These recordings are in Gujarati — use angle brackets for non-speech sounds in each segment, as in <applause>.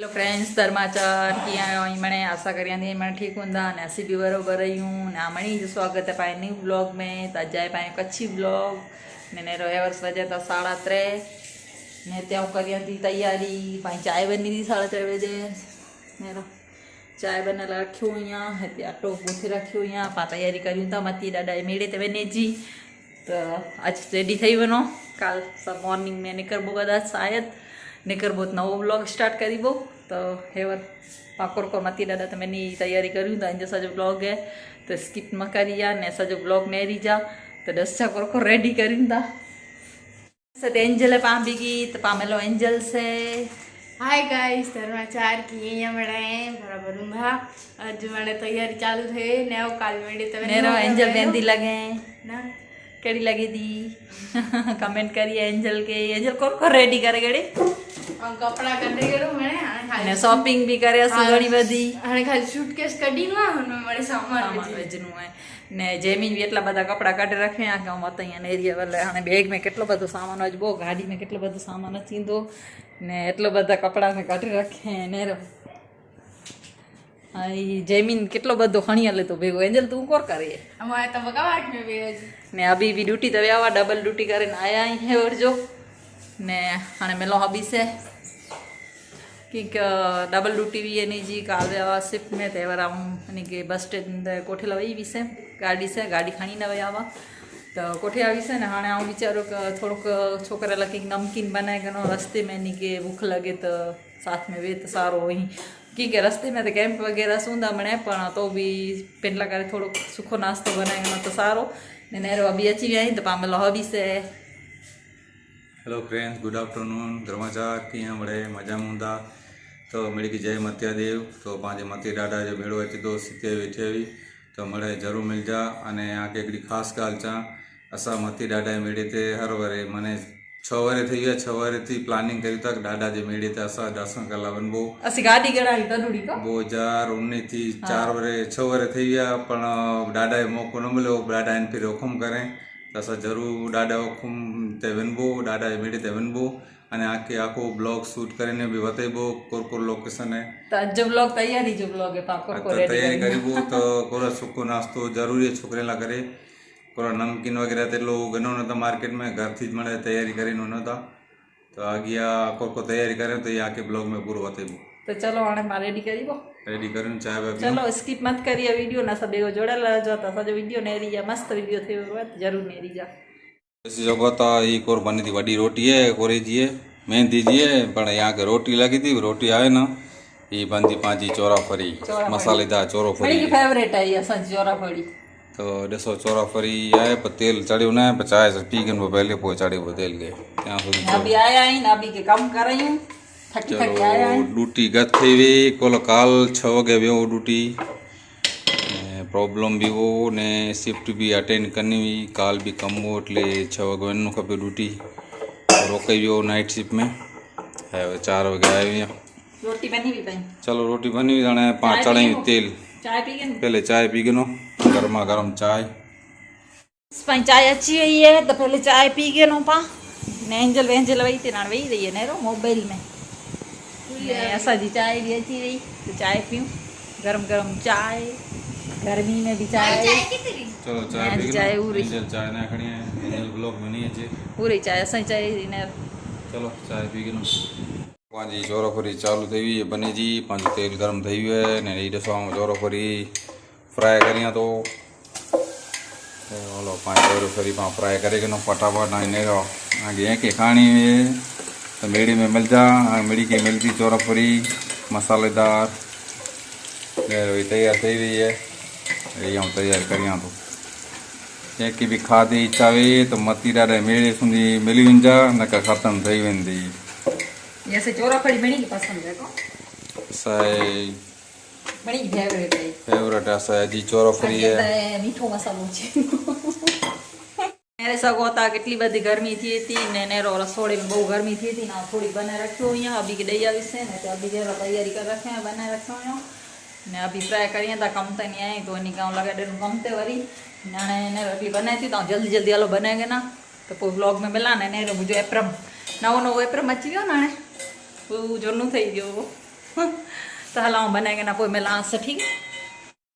हेलो फ्रेंड्स धर्माचार कीअं आहियो हिन आशा करियां थी हिन ठीकु हूंदा अने असीं बि बराबरि आहियूं ने हाणे जो स्वागत है पंहिंजे न्यू ब्लॉग में त अॼु आहे पंहिंजो कच्छी ब्लॉग ने नेरो एवर्स वजे था साढा टे ने त्यां करियां थी तयारी पंहिंजी चांहि बनी थी साढा टे बजे नेरो चांहि बनल रखियो हुइयां हिते अटो ॻोथे रखियो हुइयां पाण तयारी करियूं था मती ॾाढा मेड़े ते वञे जी त अॼु रेडी ठही वञो काल सभु मॉर्निंग में निकिरबो कदाच નીકર બહુ નવો બ્લોગ સ્ટાર્ટ કરી બહુ. તો હેવત પાકોર કો મતી દાદા તમે ની તૈયારી કર્યું તો અંજો સજો બ્લોગ હે. તો સ્કીપ ન કરી જા ને સજો બ્લોગ ને રહી જા. તો ડસ્ટા કોરકો રેડી કરીને તા સત એન્જલે પામી ગઈ તો પામેલો એન્જલ છે. હાય ગાઈસ ધર્માચાર કિયા મળે બરાબર ઊંઘા આજ મને તૈયારી ચાલુ થઈ ને આવ કાલ મેડી તમે મેરો એન્જલ બેંધી લાગે. ના? કેડી લાગી દી કમેન્ટ કરી એન્જલ કે. એન્જલ કોરકો રેડી કરે ગડી કપડા કટે કર્યું મેં અને શોપિંગ બી કર્યા છે ઘણી બધી. અને ખાલી સૂટકેસ કઢીને લાવવાનું મારે સામાન વેચનું હોય. ને જેમીન બી એટલા બધા કપડા કાઢી રાખ્યા કે હું હતા અહીંયા એરિયા વાલે અને બેગ મેં કેટલો બધો સામાન જ બહુ ગાડી મેં કેટલો બધો સામાન જ ને એટલો બધા કપડા મેં કાઢી રાખ્યા ને જૈમીન કેટલો બધો ખણિયા લેતો ભેગો. એન્જલ તું કોર? કરીએ અમારે તો ને અભી બી ડ્યુટી તો આવા ડબલ ડ્યુટી કરીને આયા અહીં હે વળજો. ને હાणे મેલો હબીસે કંઈક ಡಬಲ್ ಡ್ಯೂಟಿ એની જે આવ્યા શિફ્ટ મેં તહેવાર આવું, અને કે બસ સ્ટેન્ડ કોઠેલા આવી વિશે ગાડી છે, ગાડી ખાણીને હવે આવા. તો કોઠે આવી છે ને હાણે આવું વિચારું કે થોડુંક છોકરાલા કંઈક નમકીન બનાવી ગયો રસ્તે મેં એની કે ભૂખ લાગે તો સાથ મેં વેત સારો હોય. કી કે રસ્તે મેં તો કેમ્પ વગેરે સૂંદા મળે પણ તો બી પેટલા કારે થોડોક સૂખો નાસ્તો બનાવી ગયો તો સારો. ને નેરો અભી અચી આવી તો પામેલો હબી છે. હેલો ફ્રેન્ડ્સ ગુડ આફ્ટરનૂન ધર્માચાર ક્યાં મળે? મજામાં ઊંધા તો મેળકી જય મત્યાદેવ. તો પાંજે મતી ડાડા જે મેળો હતી તો સિત્યાવી અઠ્યાવી તો મળે જરૂર મિલજા અને આ કેકડી ખાસ ગાલ ચા. અસા મતી ડાડાએ મેળે તે હર વરે. મને છ વારે થઈ ગયા. છ વારે થી પ્લાનિંગ કર્યું તક દાદા જે મેળે ત્યાં સા દર્શન કરવા વન બહુ અસી ગાડી ગડાઈ તનુડી કો 2019 થી 4 વારે 6 વારે થઈ ગયા. પણ દાદાએ મોકો ન મળ્યો. દાદાએ ફિર હુકમ કરે. રસાજરુ ડાડા ખુમ તે વનબો ડાડા એમિડી તે વનબો. અને આખે આખો બ્લોગ શૂટ કરીને બી બતાવ્યો કોરકોર લોકેશને. તો જો બ્લોગ તૈયારી જો બ્લોગ તો કોરકોર તૈયારી કરીબો તો કોરા સુકો નાસ્તો જરૂરી છોકરેલા કરે કોરા નમકીન વગેરે તેટલો ગનો નતા માર્કેટમાં ઘરથી જ મળે તૈયારી કરીને નહોતા તો આ ગયા કોરકો તૈયારી કરે તો એ આખે બ્લોગ મેં પૂરો બતાવ્યો તો ચલો આને મારે રેડી કરીબો રેડી કરીને ચા બાકી. ચલો સ્કીપ મત કરી આ વિડિયો ના સબેગો જોડાલા જો તો સજો વિડિયો ને એરી મસ્ત વિડિયો થયો વાત જરૂર ને એરી જા એસી જગો તો ઈ કોર બની હતી વડી રોટી હે કોરેજી હે મહેંદી જી હે પણ યહાં કે રોટી લાગી હતી રોટી આવે ના ઈ બાંધી પાંજી ચોરા ફરી મસાલેદાર ચોરો ફરી. ફેવરેટ આઈ અસા ચોરા ફરી. તો ડસો ચોરા ફરી આય પર તેલ ચડ્યું ના પછી આય પી ગયું પહેલે પહોંચાડ્યું તેલ ગયે ત્યાં સુધી અભી આયા આઈ કે કામ કરાયું. डूटी गथी कल कल छो डूटी। प्रॉब्लम भी वो ने शिफ्ट भी अटेंड करनी हुई कॉल भी कम हो छू खे डूटी। रोकई भी नाइट शिफ्ट में। चार वगे आए हुए चलो रोटी बनी हुई जाने पाँच चढ़ाई हुई तेल। पहले चाय पी गो गर्मा गर्म चाय। चाय अच्छी हुई है तो पहले चाय पी गए नेंजल वेंजल वही ते रही है नहीं मोबाइल में। असांजी चांहि बि अची वई त चांहि पियूं गरम गरम चांहि गर्मी में बि चांहि चलो चांहि चांहि उरी चांहि ना खणी आए ब्लॉग बनी चांहि असांजी चांहि इन चलो चांहि पी गनो पंहिंजी जोरोफरी चालू थी हुई बने जी पंहिंजो तेल गरम थी वियो आहे ने हीअ ॾिसो आऊं जोरोफरी फ्राए करियां थो हलो पंहिंजो जोरोफरी पाण फ्राए करे कनो फटाफट हिन खां हुई तो मेड़ी में मिल जा मेड़ी की मिलती चौरापुरी मसालेदार तैयार थी रही है ये हम तैयार करियां तो कंहिंखे बि इच्छा हुई त मती ॾाढे मेड़े सुंदी मिली वञिजा न का ख़तमु थी वेंदी असांजी फेवरेट आहे असांजी चोराफरी आहे એને સગોતા કેટલી બધી ગરમી થઈ હતી ને એને રસોડીમાં બહુ ગરમી થઈ હતી ને થોડી બનાવી રાખ્યું અહીંયા. અભી કે દઈ આવી છે ને તો અભી જરા તૈયારી કરી રાખ્યા બનાવી રાખ્યો ને અભી ફ્રાય કરીએ તો કમતે નહીં આવી તો એની ગાઉં લગાડે કમતે વળી. નાણે એને રોટલી બનાવી હતી, તો જલ્દી જલ્દી હાલો બનાવી ગયા તો કોઈ બ્લોગમાં મેલા ને એને બીજો એપ્રમ, નવો નવો એપ્રમ મચી ગયો નાણે બહુ જોરનું થઈ ગયું. <laughs> તો હાલ હું બનાવી ગયા પોઈ મેલા આસે ઠીક?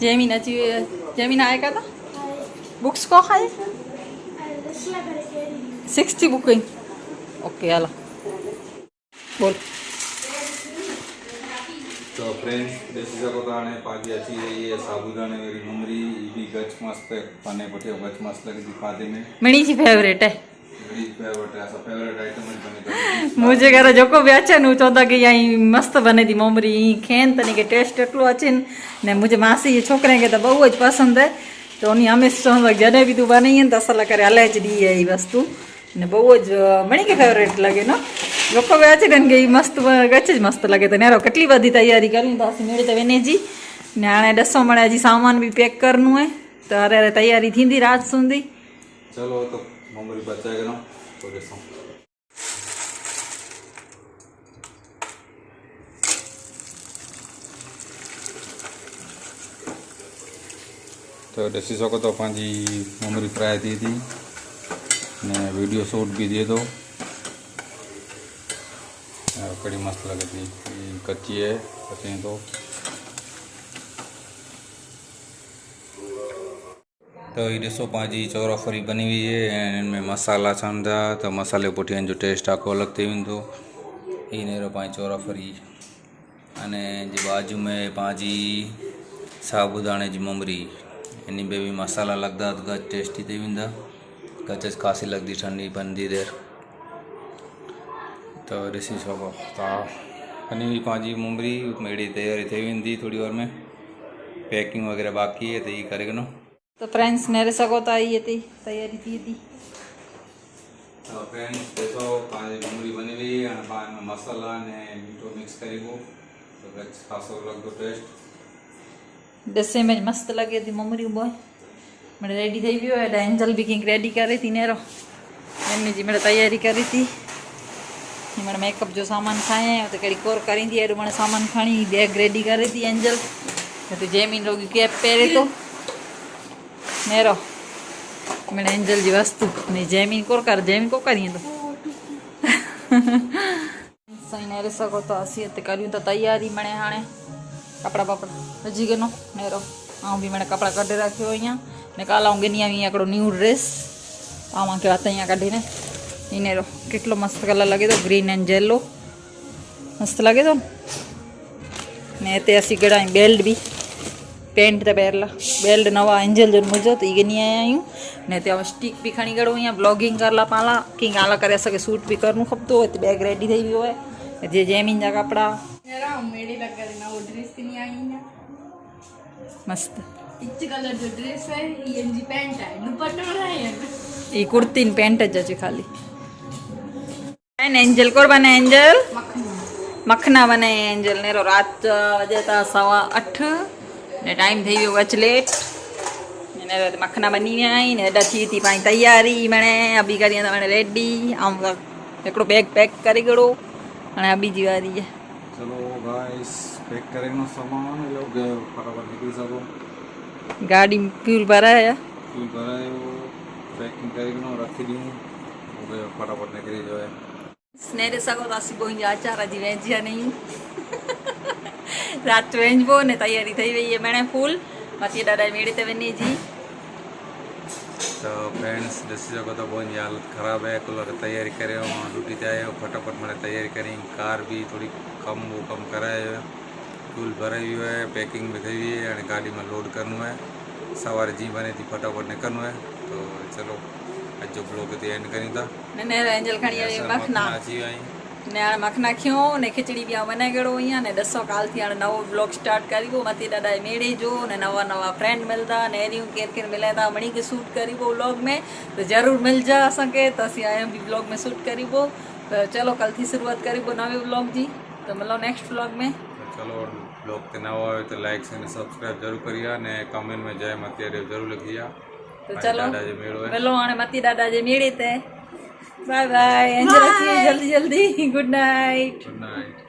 જેમીન હજી જેમીન આયા કાં તો? બુક્સ કો ખાય? સિક્સટી બુક ઓકે હાલો. બોલ. તો ફ્રેન્ડ્સ દેશી સકોતાને પાગ્યા છીએ એ સાબુદાને મમરી એ બી ગચ મસ્ત અને પછી ગચ મસ્ત લગી પાદે મેં મણી જી ફેવરેટ હે. મુજે ઘરે જોકો બી અચે ને હું ચોદા કે અહીં મસ્ત બની હતી મમરી અહીં ખેન તને કે ટેસ્ટ એટલો અચે ને મુજે માસી છોકરા કે બહુ જ પસંદ હે તો ઓની હંમેશા જને બી તું બનાવીએ ને તો અસલ કરે અલે જ દીએ એ વસ્તુ ને બહુ જ મણી કે ફેવરેટ લાગે નો લોકો બી અચે ને કે એ મસ્ત ગચે જ મસ્ત લાગે તો નેરો કેટલી બધી તૈયારી કરી પાછી મેળે તો વેનેજી ને આણે ડસો મળે હજી સામાન બી પેક કરનું હે તો અરે તૈયારી થીંદી રાત સુધી ચલો તો ಮಾಮೂಲಿ ಬಚ್ಚಾಗನ ಕೊಡಿಸು તો દસી શકો તો પાંજી મમરી ફ્રાય થઈ હતી ને વીડિયો શૂટ બી દીધો કડી મસ્ત લાગે હતી કચ્ચી હે પછી તો तो तो ये ॾिसो पंहिंजी चौराफरी बनी हुई है ऐं हिन में मसाला छान था त मसाले पुठियां जो टेस्ट आखो अलॻि थी वेंदो हीअ नेरो पंहिंजी चौराफरी अने जे बाजू में पंहिंजी साबूदाणे जी मुमरी इन में बि मसाला लॻंदा त गच टेस्टी थी वेंदा गच खासी लॻंदी ठंडी बनदी देर त ॾिसी सघो था बनी हुई पंहिंजी मुमरी मेड़ी तयारी थी वेंदी थोरी देर में पैकिंग वग़ैरह बाक़ी है त हीअ करे नो તો ફ્રેન્ડ્સ નેરે સગો તો આવી હતી તૈયારી थी હતી तो फ्रेंड्स देखो पानी डूंगरी बनी हुई है और बाद में मसाला ने मीठो मिक्स करीबो तो गच खासो लगदो टेस्ट ॾसे में मस्तु लॻे थी ममरियूं बोय मिड़े रेडी થઈ ગયો એટલે એન્જલ બી કંઈક રેડી કરી હતી નેરો એમની जी मिड़े तयारी करी थी मिड़े मेकअप जो सामान खाए तो कहिड़ी कोर करींदी एॾो मिड़े सामान खणी बैग रेडी करे थी एंजल त जेमिन रोगी कैप पहिरे थो नेरो નેરો મેં એન્જલજી વસ્તુ. ને જેમીન કોરકાર જેમીન કોકારીએ તો સઈને રે સકો તો હસી તે કર્યું તો તૈયારી મને હાણે. કપડા બપડા. હજી ગનો નેરો હું બી મને કપડાં કાઢી રાખ્યો અહીંયા. ને કાલ હું ગની આવી આકડો ન્યૂ ડ્રેસ આમાં કહેવાતા અહીંયા કાઢીને. નેરો, કેટલો મસ્ત કલર લાગે તો ગ્રીન એન્ડ યેલો મસ્ત લાગે તો ને? તે હસી ગળા બેલ્ટ બી. પેન્ટ તે પહેરલા. બેલ્ટ નવા એન્જલ જોન મુજો તો ઈ ગની આયા. હું ને તે હવે સ્ટીક બી ખણી ગળો અહીંયા. બ્લોગિંગ કરલા પાલા. કિંગ આલા કરે શકે શૂટ બી કરનું ખપતો હોય તો બેગ રેડી થઈ ગયો હોય. જે જેમીન જા કપડા. મેળી લગાડીને આવો ડ્રેસ કિની આઈ મસ્ત. પિચ કલર જો ડ્રેસ હે ઈ એમજી પેન્ટ હે દુપટ્ટો રહે ઈ કુર્તી ને પેન્ટ જ છે ખાલી. એન એન્જલ કોરબાને એન્જલ મખના. મખના બને એન્જલ ને રાત વજે તા સવા 8 ને ટાઈમ થઈ ગયો વચલેટ અને મખના બની ગયા ને ડથી હતી પાણી તૈયારી મને અભી કરી મને રેડી આમ એકડો બેગ પેક કરી ગયો અને આ બીજી વારી છે ચલો ગાઈસ પેક કરીને સામાન લો ફટાફટ નીકળી શકો ગાડી ફ્યુલ ભરાયા. ફ્યુલ ભરાયો પેકિંગ કરીને રાખી દીધું. હવે ફટાફટ નીકળી જાય સ્નેહ સગો રાસી બોઈ આચાર હજી વેચ્યા નહીં. રાત વેચવો ને તૈયારી થઈ ગઈ એ મેણે ફૂલ મતી દાદા મેળે તે વેની જી तो फ्रेंड्स ॾिसी सघो था बहुत हालत ख़राब है कूलर तैयारी करे वहाँ ड्यूटी ते आयो फटाफट मैंने तैयारी करी कार भी थोड़ी कम वो कम करायो है फ्यूल भराई हुई है पैकिंग भी थी हुई है और गाड़ी में लोड करना है सवार जी बने थी फटाफट निकलना है तो चलो अज जो ब्लॉग थी एंड करी था ને ને એન્જલ ખણી આવી મખના अची विया आहियूं ને આ માખ નાખ્યો ને ખીચડી બી આ બનાવી ગયો અહીંયા ને દસો કાલથી આને નવો બ્લોગ સ્ટાર્ટ કર્યો. માથી દાદાએ મેળી જો ને નવા નવા ફ્રેન્ડ મળતા ને એની હું કેર કેર મિલાતા મણી કે શૂટ કરીબો વ્લોગ મેં. તો જરૂર મિલ જા સકે તસી આયમ બી વ્લોગ મેં શૂટ કરીબો તો ચલો કલથી શરૂઆત કરીબો નવી વ્લોગ જી. તો મળો નેક્સ્ટ વ્લોગ મેં. ચલો બ્લોગ તે નવો આવ્યો તો લાઈક અને સબસ્ક્રાઇબ જરૂર કર્યા અને કમેન્ટમાં જય મતિયા દેવ જરૂર લખી તો ચલો મેળો હાણે મતી દાદા જે મેળી તે. બાય બાય એન્જોય જલ્દી જલ્દી ગુડ નાઇટ ગુડ night.